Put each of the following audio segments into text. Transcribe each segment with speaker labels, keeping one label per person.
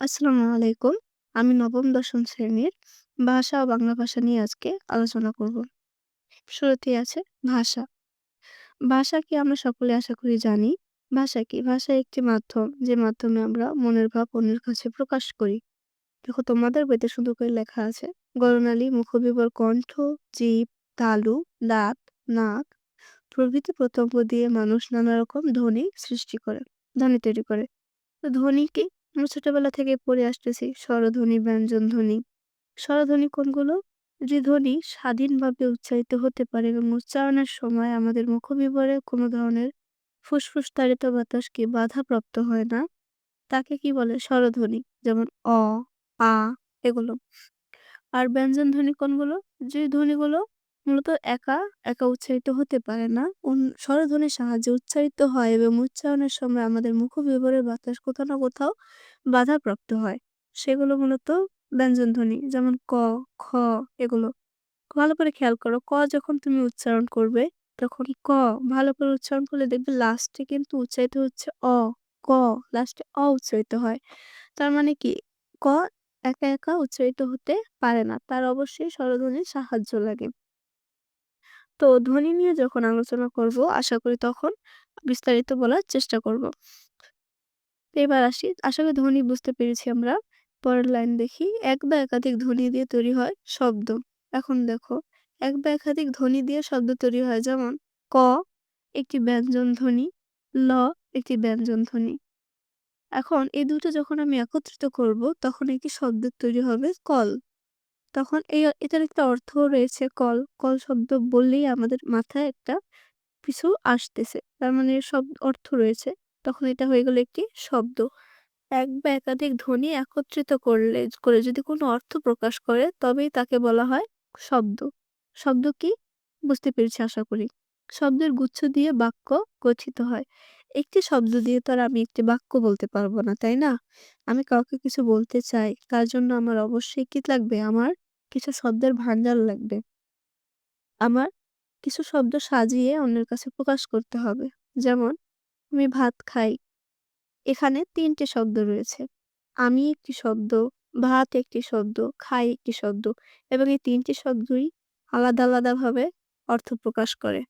Speaker 1: আসসালামু আলাইকুম। আমি নবম, দশম শ্রেণির ভাষা ও বাংলা ভাষা নিয়ে আজকে আলোচনা করব। শুরুতেই আছে ভাষা। ভাষা কি আমরা সকলে আশা করি জানি। ভাষা কি? ভাষা একটি মাধ্যম, যে মাধ্যমে আমরা মনের ভাব অন্যের কাছে প্রকাশ করি। দেখো, তোমাদের বইতে সুন্দর করে লেখা আছে গণনালী মুখবিবর, কণ্ঠ, জীব, তালু, দাঁত, নাক, প্রভৃতি প্রত্যঙ্গ দিয়ে মানুষ নানা রকম ধ্বনি সৃষ্টি করে, ধ্বনি তৈরি করে তো ধ্বনি কি আমরা ছোটবেলা থেকে পড়ে আসতেছি স্বরধ্বনি ব্যঞ্জন ধ্বনি স্বরধ্বনি কোনগুলো? যে ধ্বনি স্বাধীনভাবে উচ্চারিত হতে পারে এবং উচ্চারণের সময় আমাদের মুখবিবরে কোনো ধরনের ফুসফুস তাড়িত বাতাসকে বাধাপ্রাপ্ত হয় না। তাকে কি বলে? স্বরধ্বনি, যেমন অ, আ, এগুলো। আর ব্যঞ্জন ধ্বনি কোনগুলো? যে ধ্বনিগুলো মূলত একা একা উচ্চারিত হতে পারে না। স্বরধ্বনির সাহায্যে উচ্চারিত হয় এবং উচ্চারণের সময় আমাদের মুখবিবরের বাতাস কোথাও না কোথাও বাধাপ্রাপ্ত হয়। সেগুলো মূলত ব্যঞ্জন ধ্বনি যেমন ক, খ এগুলো। ভালো করে খেয়াল করো, ক যখন তুমি উচ্চারণ করবে, তখন ক, ভালো করে উচ্চারণ করলে দেখবে লাস্টে কিন্তু উচ্চারিত হচ্ছে অ, ক লাস্টে অ উচ্চারিত হয়। তার মানে কি? ক একা একা উচ্চারিত হতে পারে না, তার অবশ্যই স্বরধ্বনির সাহায্য লাগে। তো ধ্বনি নিয়ে যখন আলোচনা করব, আশা করি তখন বিস্তারিত বলার চেষ্টা করব। এবার আসি। আশা করি ধ্বনি বুঝতে পেরেছি আমরা। পরের লাইন দেখি। এক বা একাধিক ধ্বনি দিয়ে তৈরি হয় শব্দ। এখন দেখো, এক বা একাধিক ধ্বনি দিয়ে শব্দ তৈরি হয় যেমন ক, একটি ব্যঞ্জন ধ্বনি, ল, একটি ব্যঞ্জন ধ্বনি। এখন এই দুটো যখন আমি একত্রিত করব, তখন একটি শব্দ তৈরি হবে কল। তখন এই এটার একটা অর্থ রয়েছে কল। কল শব্দ বললেই আমাদের মাথায় একটা কিছু আসতেছে। তার মানে সব অর্থ রয়েছে। তখন এটা হয়ে গেল একটি শব্দ। এক বা একাধিক ধ্বনি একত্রিত করলে, করে যদি কোনো অর্থ প্রকাশ করে, তবেই তাকে বলা হয় শব্দ। শব্দ কি? বুঝতে পেরেছি আশা করি। শব্দের গুচ্ছ দিয়ে বাক্য গঠিত হয়। একটি শব্দ দিয়ে তো আর আমি একটি বাক্য বলতে পারব না, তাই না? আমি কাউকে কিছু বলতে চাই, তার জন্য আমার অবশ্যই কি লাগবে? আমার কিছু শব্দের ভান্ডার লাগবে। আমার কিছু শব্দ সাজিয়ে অন্যের কাছে প্রকাশ করতে হবে। যেমন আমি ভাত খাই। এখানে তিনটে শব্দ রয়েছে। আমি একটি শব্দ, ভাত একটি শব্দ, খাই একটি শব্দ এবং এই তিনটি শব্দই আলাদা আলাদাভাবে অর্থ প্রকাশ করে।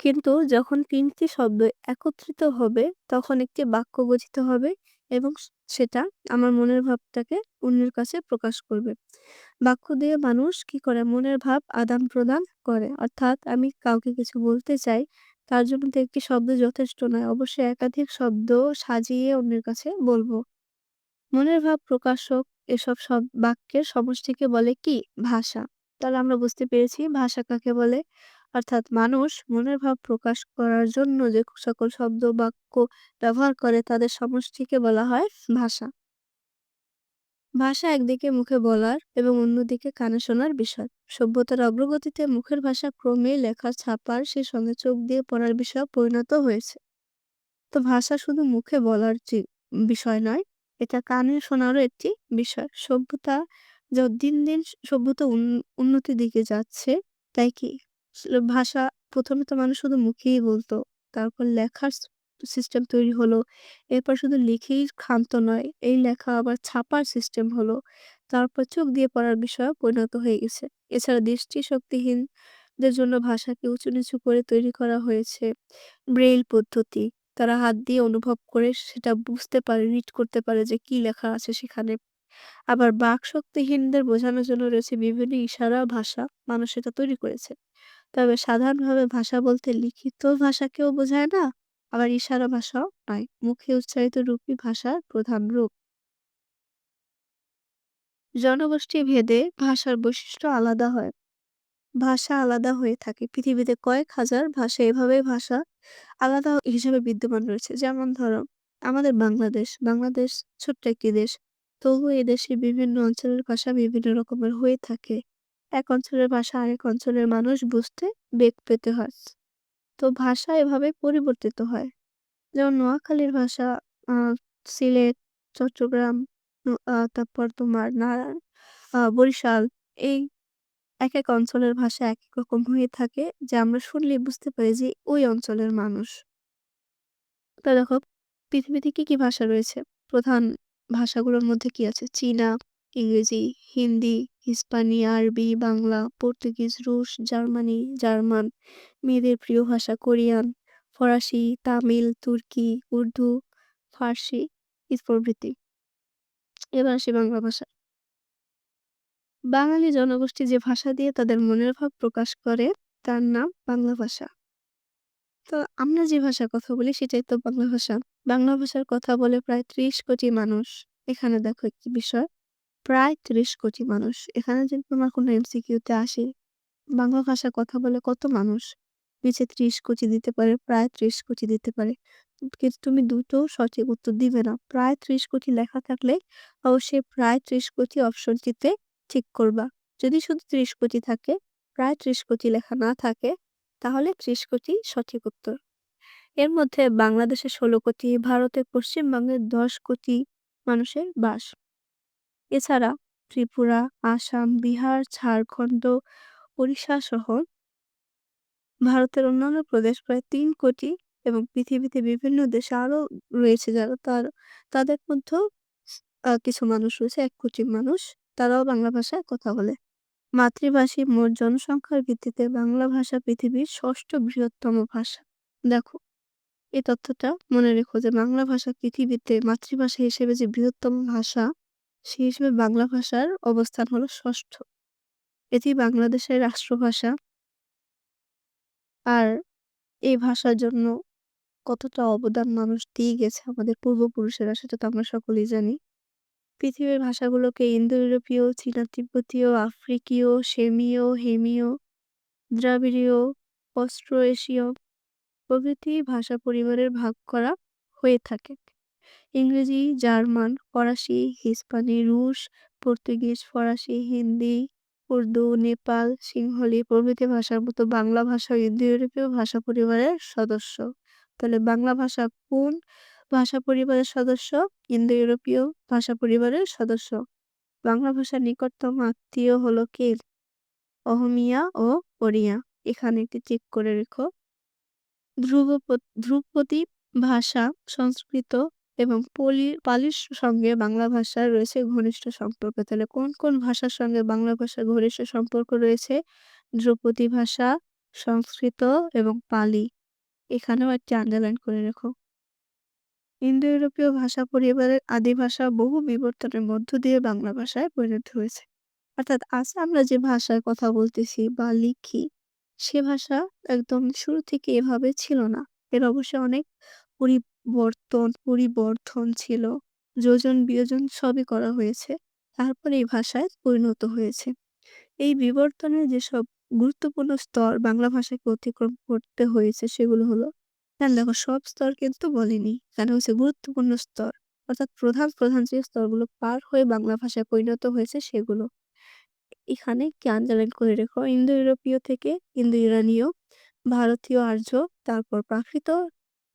Speaker 1: কিন্তু যখন তিনটি শব্দ একত্রিত হবে, তখন একটি বাক্য গঠিত হবে এবং সেটা আমার মনের ভাবটাকে অন্যের কাছে প্রকাশ করবে। বাক্য দিয়ে মানুষ কি করে মনের ভাব আদান প্রদান করে? অর্থাৎ আমি কাউকে কিছু বলতে চাই তার জন্য তো একটি শব্দ যথেষ্ট নয়। অবশ্যই একাধিক শব্দ সাজিয়ে অন্যের কাছে বলব। মনের ভাব প্রকাশক এসব সব বাক্যের সমষ্টিকে বলে কি? ভাষা। তাহলে আমরা বুঝতে পেরেছি ভাষা কাকে বলে। অর্থাৎ মানুষ মনের ভাব প্রকাশ করার জন্য যে সকল শব্দ বাক্য ব্যবহার করে তাদের সমষ্টিকে বলা হয় ভাষা। ভাষা একদিকে মুখে বলার এবং অন্যদিকে কানে শোনার বিষয়। সভ্যতার অগ্রগতিতে মুখের ভাষা ক্রমে লেখা ছাপার সে সঙ্গে চোখ দিয়ে পড়ার বিষয় পরিণত হয়েছে। তো ভাষা শুধু মুখে বলার বিষয় নয়, এটা কানে শোনারও একটি বিষয়। সভ্যতা যা দিন দিন সভ্যতা উন্নতির দিকে যাচ্ছে, তাই কি? ভাষা প্রথমে তো মানুষ শুধু মুখেই বলতো, তারপর লেখার সিস্টেম তৈরি হলো। এরপর শুধু লিখেই ক্ষান্ত নয়, এই লেখা আবার ছাপার সিস্টেম হলো। তারপর চোখ দিয়ে পড়ার বিষয়ে পরিণত হয়ে গেছে। এছাড়া দৃষ্টি শক্তিহীনদের জন্য ভাষাকে উঁচু নিচু করে তৈরি করা হয়েছে। ব্রেইল পদ্ধতি, তারা হাত দিয়ে অনুভব করে সেটা বুঝতে পারে রিড করতে পারে যে কি লেখা আছে সেখানে। আবার বাক শক্তিহীনদের বোঝানোর জন্য রয়েছে বিভিন্ন ইশারা ভাষা মানুষ এটা তৈরি করেছে। তবে সাধারণভাবে ভাষা বলতে লিখিত ভাষাকেও বোঝায় না আবার ইশারা ভাষাও নয়, মুখে উচ্চারিত রূপই ভাষার প্রধান রূপ। জনগোষ্ঠী ভেদে ভাষার বৈশিষ্ট্য আলাদা হয়। ভাষা আলাদা হয়ে থাকে। পৃথিবীতে কয়েক হাজার ভাষা এভাবে ভাষা আলাদা হিসেবে বিদ্যমান রয়েছে। যেমন ধরো, আমাদের বাংলাদেশ। বাংলাদেশ ছোট্ট একটি দেশ। তবু এই দেশে বিভিন্ন অঞ্চলের ভাষা বিভিন্ন রকমের হয়ে থাকে। এক অঞ্চলের ভাষা আরেক অঞ্চলের মানুষ বুঝতে বেগ পেতে হয়। তো ভাষা এভাবে পরিবর্তিত হয়। যেমন নোয়াখালীর ভাষা সিলেট, চট্টগ্রাম তারপর তোমার নারায়ণ বরিশাল, এই এক এক অঞ্চলের ভাষা এক এক রকম হয়ে থাকে যে আমরা শুনলে বুঝতে পারি যে ওই অঞ্চলের মানুষ। তা দেখো, পৃথিবীতে কি কি ভাষা রয়েছে? প্রধান ভাষাগুলোর মধ্যে কি আছে? চীনা, ইংরেজি, হিন্দি হিস্পানি, আরবি, বাংলা, পর্তুগিজ, রুশ, জার্মানি, জার্মান, মেয়েদের প্রিয় ভাষা কোরিয়ান, ফরাসি, তামিল, তুর্কি, উর্দু, ফার্সি প্রভৃতি। এবার আসি বাংলা ভাষা বাঙালি জনগোষ্ঠী যে ভাষা দিয়ে তাদের মনের ভাব প্রকাশ করে, তার নাম বাংলা ভাষা। তো আমরা যে ভাষা কথা বলি, সেটাই তো বাংলা ভাষা। বাংলা ভাষার কথা বলে প্রায় ত্রিশ কোটি মানুষ। এখানে দেখো একটি বিষয়। প্রায় ত্রিশ কোটি মানুষ। এখানে যদি তোমার কোনো এমসিকিউতে আসে, বাংলা ভাষা কথা বলে কত মানুষ? নিচে ত্রিশ কোটি দিতে পারে, প্রায় ত্রিশ কোটি দিতে পারে। কিন্তু তুমি দুটো সঠিক উত্তর দিবে না। প্রায় ত্রিশ কোটি লেখা থাকলে অবশ্যই প্রায় ত্রিশ কোটি অপশনটিতে ঠিক করবা। যদি শুধু ত্রিশ কোটি থাকে, প্রায় ত্রিশ কোটি লেখা না থাকে, তাহলে ত্রিশ কোটি সঠিক উত্তর। এর মধ্যে বাংলাদেশে ষোলো কোটি ভারতের পশ্চিমবঙ্গে দশ কোটি মানুষের বাস। এছাড়া ত্রিপুরা, আসাম, বিহার, ঝাড়খণ্ড, ওড়িশা সহ ভারতের অন্যান্য প্রদেশ প্রায় তিন কোটি এবং পৃথিবীতে বিভিন্ন দেশে আরও রয়েছে যারা তার, তাদের মধ্যেও কিছু মানুষ রয়েছে, এক কোটি মানুষ। তারাও বাংলা ভাষায় কথা বলে। মাতৃভাষী মোট জনসংখ্যার ভিত্তিতে বাংলা ভাষা পৃথিবীর ষষ্ঠ বৃহত্তম ভাষা। দেখো এই তথ্যটা মনে রেখো যে বাংলা ভাষা পৃথিবীতে মাতৃভাষা হিসেবে যে বৃহত্তম ভাষা সেই হিসেবে বাংলা ভাষার অবস্থান হলো ষষ্ঠ। এটি বাংলাদেশের রাষ্ট্রভাষা। আর এই ভাষার জন্য কতটা অবদান মানুষ দিয়ে গেছে আমাদের পূর্বপুরুষেরা সেটা তো আমরা সকলেই জানি। পৃথিবীর ভাষাগুলোকে ইন্দো ইউরোপীয় চীনা তিব্বতীয়, আফ্রিকীয়, সেমীয়, হেমীয়, দ্রাবিড়ীয়, অস্ট্রো এশীয় প্রভৃতি ভাষা পরিবারের ভাগ করা হয়ে থাকে। ইংরেজি, জার্মান, ফরাসি, হিস্পানি, রুশ, পর্তুগিজ, ফরাসি, হিন্দি, উর্দু, নেপাল, সিংহলি প্রভৃতি ভাষার মতো বাংলা ভাষা ইন্দো ইউরোপীয় ভাষা পরিবারের সদস্য। তাহলে বাংলা ভাষা কোন ভাষা পরিবারের সদস্য? ইন্দো ইউরোপীয় ভাষা পরিবারের সদস্য। বাংলা ভাষার নিকটতম আত্মীয় হলো কে? অহমিয়া ও ওড়িয়া এখানে একটি চেক করে রেখো। ধ্রুপদী ভাষা সংস্কৃত এবং পলি পালির সঙ্গে বাংলা ভাষার রয়েছে ঘনিষ্ঠ সম্পর্ক। তাহলে কোন কোন ভাষার সঙ্গে বাংলা ভাষার ঘনিষ্ঠ সম্পর্ক রয়েছে? ধ্রুপদী ভাষা, সংস্কৃত এবং পালি। এখানেও একটি আন্ডারলাইন করে রেখো। ইন্দো ইউরোপীয় ভাষা পরিবারের আদি ভাষা বহু বিবর্তনের মধ্য দিয়ে বাংলা ভাষায় পরিণত হয়েছে। অর্থাৎ আজ আমরা যে ভাষায় কথা বলতেছি বা লিখি, সে ভাষা একদম শুরু থেকে এভাবে ছিল না। এর অবশ্যই অনেক পরিবর্তন পরিবর্ধন ছিল। যোজন, বিয়োজন সবই করা হয়েছে। তারপরে এই ভাষায় পরিণত হয়েছে। এই বিবর্তনের যেসব গুরুত্বপূর্ণ স্তর বাংলা ভাষাকে অতিক্রম করতে হয়েছে সেগুলো হলো হ্যাঁ দেখো, সব স্তর কিন্তু বলেনি। কেন হচ্ছে গুরুত্বপূর্ণ স্তর, অর্থাৎ প্রধান প্রধান যে স্তরগুলো পার হয়ে বাংলা ভাষায় পরিণত হয়েছে সেগুলো। এখানে কি আন্ডারলাইন করে রেখো। ইন্দো ইউরোপীয় থেকে ইন্দো ইরানীয় ভারতীয় আর্য, তারপর প্রাকৃত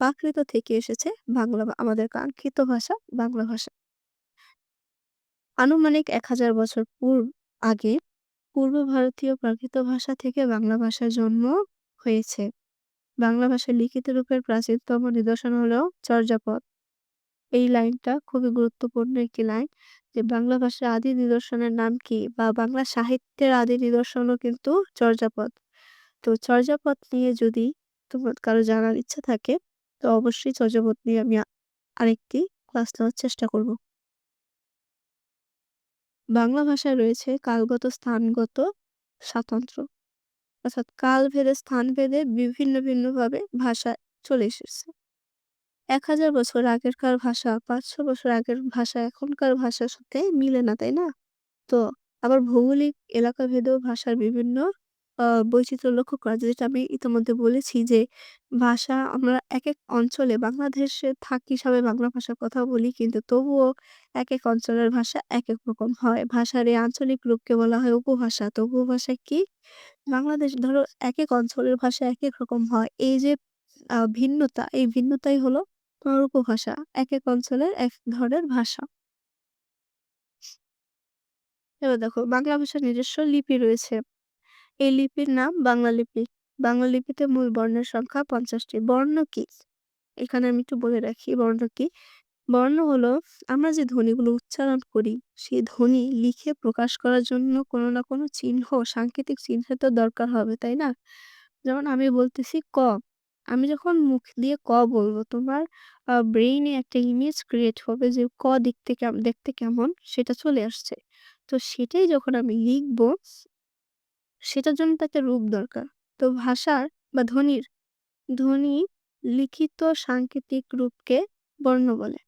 Speaker 1: প্রাকৃত থেকে এসেছে বাংলা আমাদের কাঙ্ক্ষিত ভাষা বাংলা ভাষা। আনুমানিক এক হাজার বছর পূর্ব, আগে পূর্ব ভারতীয় প্রাকৃত ভাষা থেকে বাংলা ভাষার জন্ম হয়েছে। বাংলা ভাষার লিখিত রূপের প্রাচীনতম নিদর্শন হলো চর্যাপদ। এই লাইনটা খুবই গুরুত্বপূর্ণ একটি লাইন যে, বাংলা ভাষার আদি নিদর্শনের নাম কি বা, বাংলা সাহিত্যের আদি নিদর্শনও কিন্তু চর্যাপদ। তো চর্যাপদ নিয়ে যদি তোমার কারও জানার ইচ্ছা থাকে তো অবশ্যই চর্যাপদ নিয়ে আমি আরেকটি ক্লাস নেওয়ার চেষ্টা করব। বাংলা ভাষায় রয়েছে কালগত স্থানগত স্বাতন্ত্র। অর্থাৎ কাল ভেদে স্থান ভেদে বিভিন্ন ভিন্নভাবে ভাষা চলে এসেছে। এক হাজার বছর আগেরকার ভাষা, পাঁচশো বছর আগের ভাষা, এখনকার ভাষার সাথে মিলে না, তাই না? তো আবার ভৌগোলিক এলাকা ভেদেও ভাষার বিভিন্ন বৈচিত্র্য লক্ষ্য করা যায়। যেটা আমি ইতিমধ্যে বলেছি যে, ভাষা আমরা এক এক অঞ্চলে, বাংলাদেশে থাকি, সবাই বাংলা ভাষার কথা বলি, কিন্তু তবুও এক এক অঞ্চলের ভাষা এক এক রকম হয়। ভাষার এই আঞ্চলিক রূপকে বলা হয় উপভাষা। তো উপভাষা কি? বাংলাদেশ ধরো এক এক অঞ্চলের ভাষা এক এক রকম হয়। এই যে ভিন্নতা, এই ভিন্নতাই হলো তোমার উপভাষা। এক এক অঞ্চলের এক ধরনের ভাষা। এবার দেখো, বাংলা ভাষার নিজস্ব লিপি রয়েছে। এই লিপির নাম বাংলা লিপি বাংলা লিপিতে মূল বর্ণের সংখ্যা পঞ্চাশটি বর্ণ কি এখানে আমি একটু বলে রাখি বর্ণ কি বর্ণ হলো আমরা যে ধ্বনিগুলো উচ্চারণ করি, সেই ধ্বনি লিখে প্রকাশ করার জন্য কোনো না কোনো চিহ্ন, সাংকেতিক চিহ্নের তো দরকার হবে, তাই না? যেমন আমি বলতেছি ক। আমি যখন মুখ দিয়ে ক বলব, তোমার ব্রেইনে একটা ইমেজ ক্রিয়েট হবে যে ক দেখতে দেখতে কেমন সেটা চলে আসছে। তো সেটাই যখন আমি লিখব সেটার জন্য তো একটা রূপ দরকার। তো ভাষার বা ধ্বনির, ধ্বনি লিখিত সাংকেতিক রূপকে বর্ণ বলে।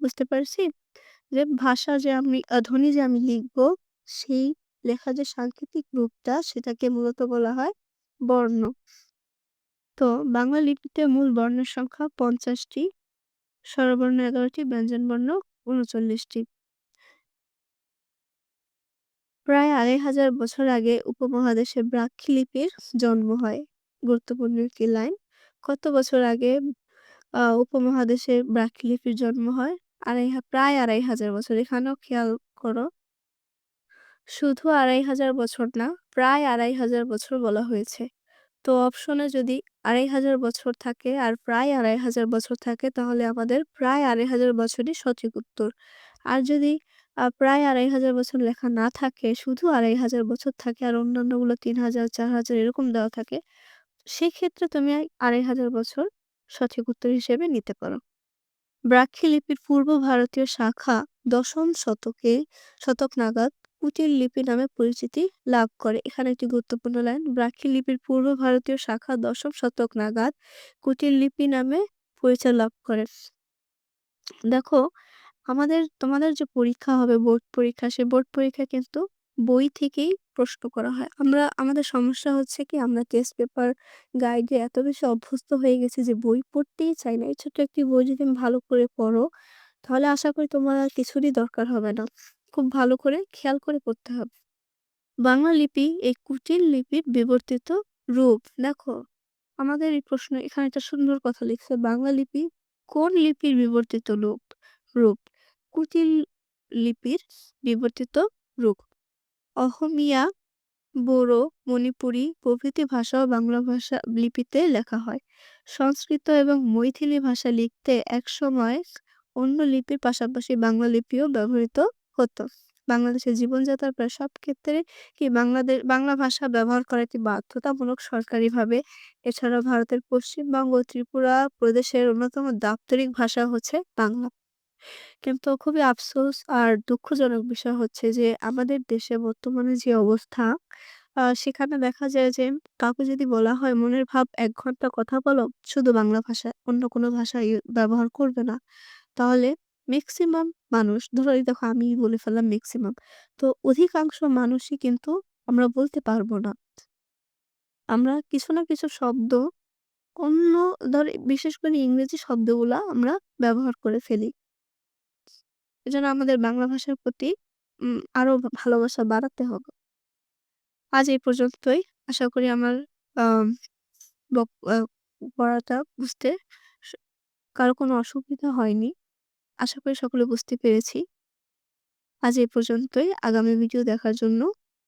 Speaker 1: বুঝতে পারছি? যে ভাষা যে আমি ধ্বনি যে আমি লিখব, সেই লেখা যে সাংকেতিক রূপটা সেটাকে মূলত বলা হয় বর্ণ। তো বাংলা লিপিতে মূল বর্ণের সংখ্যা পঞ্চাশটি স্বরবর্ণ ১১ টি, ব্যঞ্জনবর্ণ ৩৯ প্রায় ২৫০০ বছর আগে উপমহাদেশে ব্রাহ্মী লিপির জন্ম হয়। গুরুত্বপূর্ণ একটি লাইন। কত বছর আগে উপমহাদেশে ব্রাহ্মী লিপির জন্ম হয়? আড়াই প্রায় ২৫০০ বছর। এখানেও খেয়াল করো। শুধু ২৫০০ বছর না, প্রায় ২৫০০ বছর বলা হয়েছে। তো অপশনে যদি ২৫০০ বছর থাকে আর প্রায় ২৫০০ বছর থাকে তাহলে আমাদের প্রায় ২৫০০ বছরই সঠিক উত্তর। আর যদি প্রায় ২৫০০ বছর লেখা না থাকে, শুধু ২৫০০ বছর থাকে আর অন্যান্যগুলো ৩০০০, ৪০০০ এরকম দেওয়া থাকে, সেক্ষেত্রে তুমি ২৫০০ বছর সঠিক উত্তর হিসেবে নিতে পারো। ব্রাহ্মী লিপির পূর্ব ভারতীয় শাখা দশম শতকে শতক নাগাদ কুটির লিপি নামে পরিচিতি লাভ করে। এখানে একটি গুরুত্বপূর্ণ লাইন। ব্রাক্ষী লিপির পূর্ব ভারতীয় শাখা দশম শতক নাগাদ কুটির লিপি নামে পরিচয় লাভ করে। দেখো, আমাদের তোমাদের যে পরীক্ষা হবে বোর্ড পরীক্ষা, সে বোর্ড পরীক্ষায় কিন্তু বই থেকেই প্রশ্ন করা হয়। আমরা আমাদের সমস্যা হচ্ছে কি আমরা টেস্ট পেপার, গাইডে এত বেশি অভ্যস্ত হয়ে গেছি যে বই পড়তেই চাই না। এই ছোট্ট একটি বই যদি ভালো করে পড়ো, তাহলে আশা করি তোমার আর কিছুরই দরকার হবে না। খুব ভালো করে খেয়াল করে পড়তে হবে। বাংলা লিপি এই কুটিল লিপির বিবর্তিত রূপ। দেখো, আমাদের এই প্রশ্ন এখানে একটা সুন্দর কথা লিখছে। বাংলা লিপি কোন লিপির বিবর্তিত রূপ? রূপ। কুটিল লিপির বিবর্তিত রূপ। অহমিয়া, বোরো, মণিপুরী প্রভৃতি ভাষাও বাংলা ভাষা লিপিতে লেখা হয়। সংস্কৃত এবং মৈথিলি ভাষা লিখতে একসময় অন্য লিপির পাশাপাশি বাংলা লিপিও ব্যবহৃত হতো। বাংলাদেশের জীবনযাত্রার প্রায় সব ক্ষেত্রে কি বাংলাদেশ বাংলা ভাষা ব্যবহার করা একটি বাধ্যতামূলক সরকারিভাবে। এছাড়াও ভারতের পশ্চিমবঙ্গ ত্রিপুরা প্রদেশের অন্যতম দাপ্তরিক ভাষা হচ্ছে বাংলা। কিন্তু খুবই আফসোস আর দুঃখজনক বিষয় হচ্ছে যে আমাদের দেশে বর্তমানে যে অবস্থা, সেখানে দেখা যায় যে কাউকে যদি বলা হয় মনের ভাব ১ ঘণ্টা কথা বলো শুধু বাংলা ভাষায়, অন্য কোনো ভাষা ব্যবহার করবে না। তাহলে মেক্সিমাম মানুষ, ধরো এই দেখো আমিই বলে ফেললাম মেক্সিমাম। তো অধিকাংশ মানুষই কিন্তু আমরা বলতে পারব না। আমরা কিছু না কিছু শব্দ অন্য ধরো বিশেষ করে ইংরেজি শব্দগুলা আমরা ব্যবহার করে ফেলি। এজন্য আমাদের বাংলা ভাষার প্রতি, উম, আরও ভা, ভালোবাসা বাড়াতে হবে। আজ এই পর্যন্তই। আশা করি আমার পড়াটা বুঝতে কারও কোনো অসুবিধা হয়নি। আশা করি সকলে বুঝতে পেরেছি। আজ এই পর্যন্তই। আগামী ভিডিও দেখার জন্য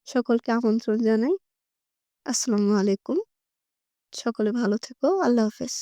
Speaker 1: সকলকে আমন্ত্রণ জানাই। আসসালামু আলাইকুম। সকলে ভালো থেকো। আল্লাহ হাফেজ।